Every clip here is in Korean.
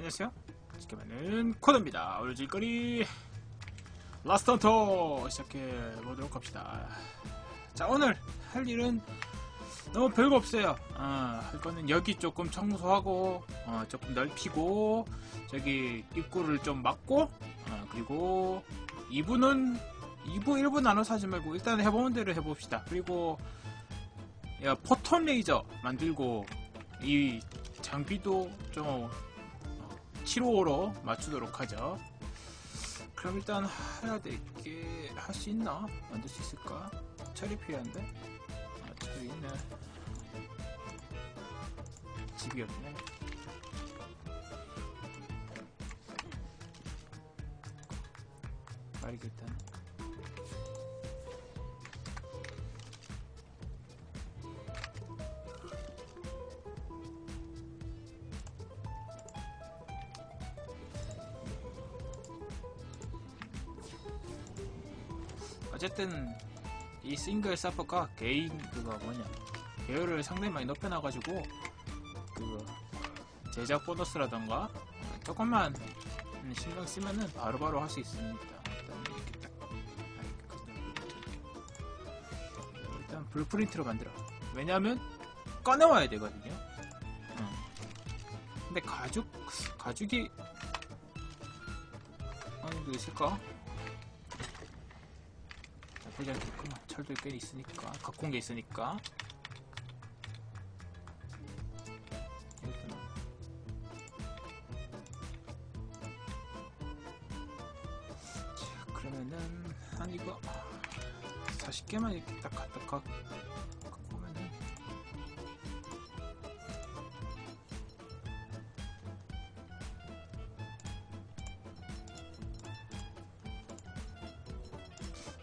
안녕하세요. 지켜만은 코드입니다. 오늘 질거리 라스트 헌터 시작해 보도록 합시다. 자 오늘 할 일은 너무 별거 없어요. 어, 할 거는 여기 조금 청소하고 어, 조금 넓히고 저기 입구를 좀 막고 어, 그리고 2부는 2부 1부 나눠서 하지 말고 일단 해보는 대로 해봅시다. 그리고 야, 포톤 레이저 만들고 이 장비도 좀 7호로 맞추도록 하죠. 그럼 일단 해야 될 게 할 수 있나? 만들 수 있을까? 철이 필요한데? 아, 철이 있네. 집이 없네. 빠르겠다. 어쨌든 이 싱글 서퍼가 개인 그거 뭐냐 배열을 상당히 많이 높여놔가지고 그 제작 보너스라던가 조금만 신경 쓰면은 바로바로 할 수 있습니다. 일단 이렇게 딱. 일단 블루프린트로 만들어. 왜냐하면 꺼내와야 되거든요. 어. 근데 가죽 가죽이 어느 도 있을까? 나쁘지 않겠구만. 철도 꽤 있으니까. 갖고 온 게 있으니까. 자, 그러면은, 한 이거, 40개만 이렇게 딱 갖다 가, 갖고 오면은,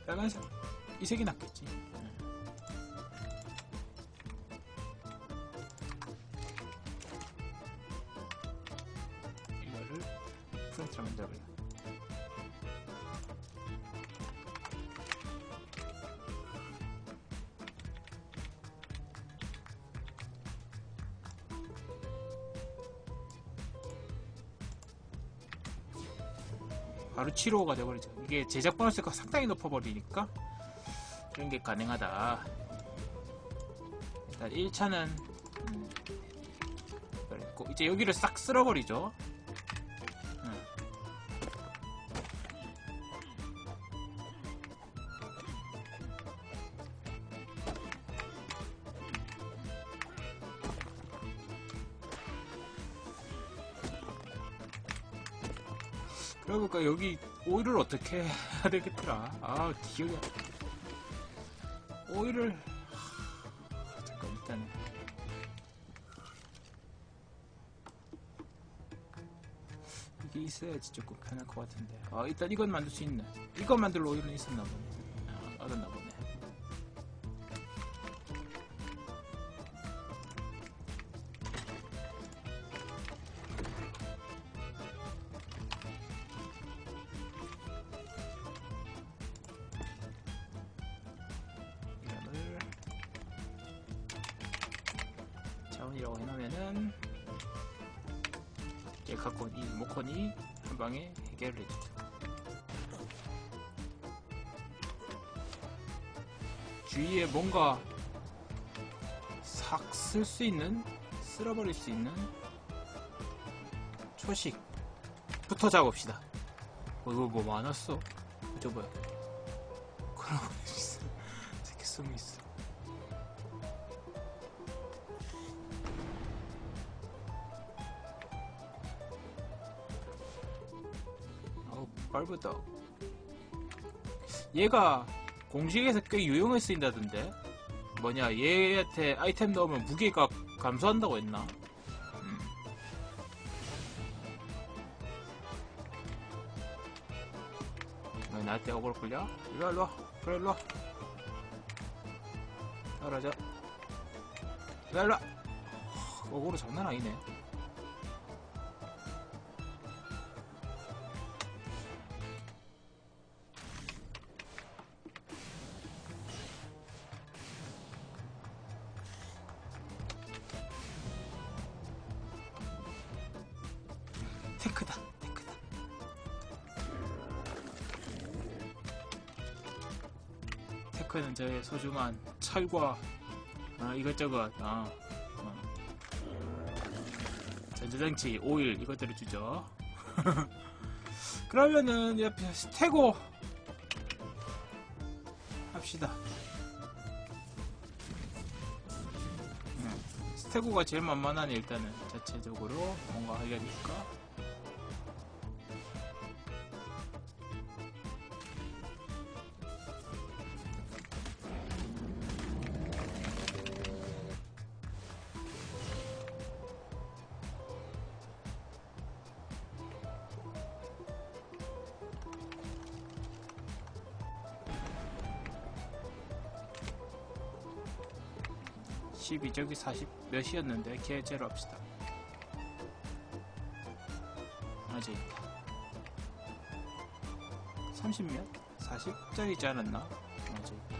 빨간색, 이 색이 낫겠지. 이거를 프린트로 만들어버려. 바로 7호가 되어버리죠. 이게 제작 보너스가 상당히 높아버리니까 이런 게 가능하다. 일단 1차는 음, 이제 여기를 싹 쓸어버리죠. 음. 그러고 보니까 여기 오일을 어떻게 해야 되겠더라. 아 기억이 안 나. 오일을 하, 잠깐 일단 이게 있어야지 조금 편할 것 같은데. 아 일단 이건 만들 수 있네. 이거 만들 오일은 있었나 보네. 자원이라고 해놓으면은 온이 모컨이 한 방에 해결을 해주죠. 주위에 뭔가 싹 쓸 수 있는 쓸어버릴 수 있는 초식부터 잡읍시다. 어, 이거 뭐 많았어? 저 뭐야? 그러고 있어. 새끼 숨이 있어. 빨부다. 얘가 공식에서 꽤 유용에 쓰인다던데? 뭐냐, 얘한테 아이템 넣으면 무게가 감소한다고 했나? 음. 왜 나한테 억울 끌려? 일로와, 일로와. 그래, 일로와. 일로와, 일로와. 억울로 장난 아니네. 아크는 저의 소중한 철과 어, 이것저것 어, 어. 전자장치, 오일 이것들을 주죠. 그러면은 옆에 스테고 합시다. 음, 스테고가 제일 만만하네 일단은 자체적으로 뭔가 하려니까. (12) 저기 (40) 몇이었는데 걔 제로 합시다. 아직 (30 몇) (40짜리지 않았나) 아직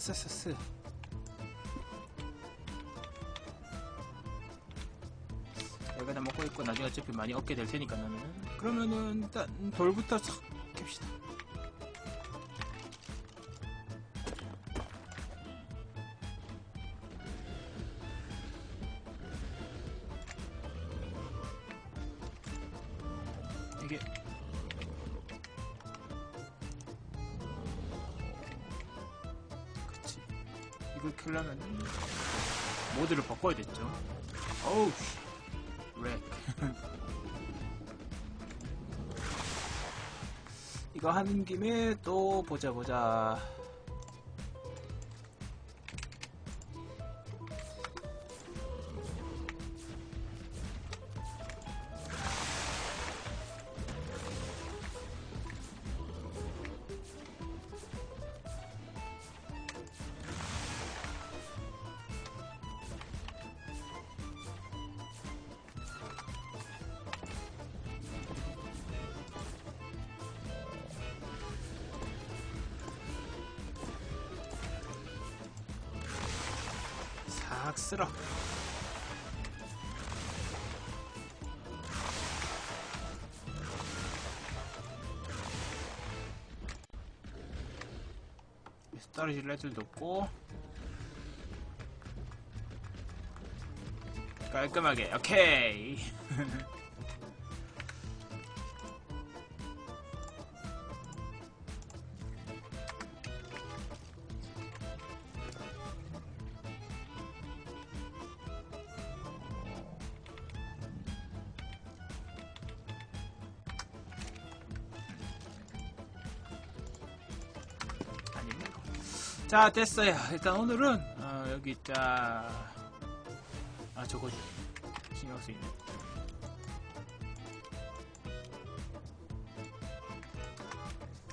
스. 이거 다 먹고 있고 나중에 어차피 많이 얻게 될 테니까 나는 그러면은 일단 돌부터 싹 캡시다 이게 이걸 켜려면 모드를 바꿔야 됐죠. 어우 씨. 렉 이거 하는 김에 또 보자 보자 싹 쓸어 떨어질 애들도 없고 깔끔하게. 오케이 자 됐어요. 일단 오늘은 어, 여기 자아 저거 신경 쓰이네.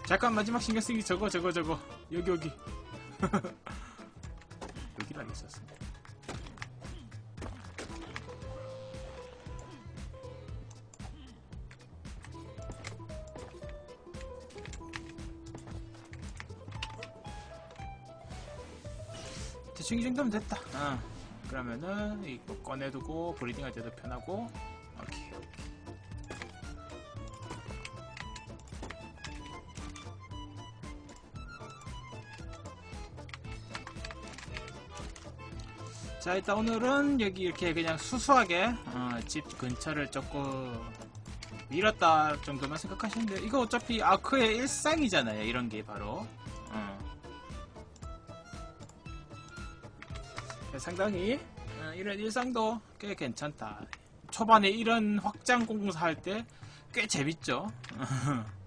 잠깐 마지막 신경 쓰기 저거 저거 저거 여기 여기 대충 이 정도면 됐다. 어. 그러면은 이거 꺼내두고 브리딩 할 때도 편하고. 오케이. 자 일단 오늘은 여기 이렇게 그냥 수수하게 어, 집 근처를 조금 밀었다 정도만 생각하시면 돼요. 이거 어차피 아크의 일상이잖아요. 이런 게 바로. 상당히 어, 이런 일상도 꽤 괜찮다. 초반에 이런 확장 공사 할 때 꽤 재밌죠.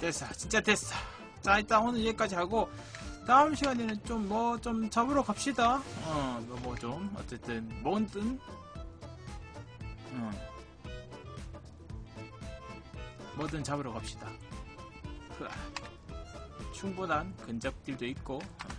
됐어 진짜 됐어 자 일단 오늘 여기까지 하고 다음 시간에는 좀 뭐 좀 잡으러 갑시다 어 뭐 좀 어쨌든 뭐든 어. 뭐든 잡으러 갑시다 흐아. 충분한 근접들도 있고 어.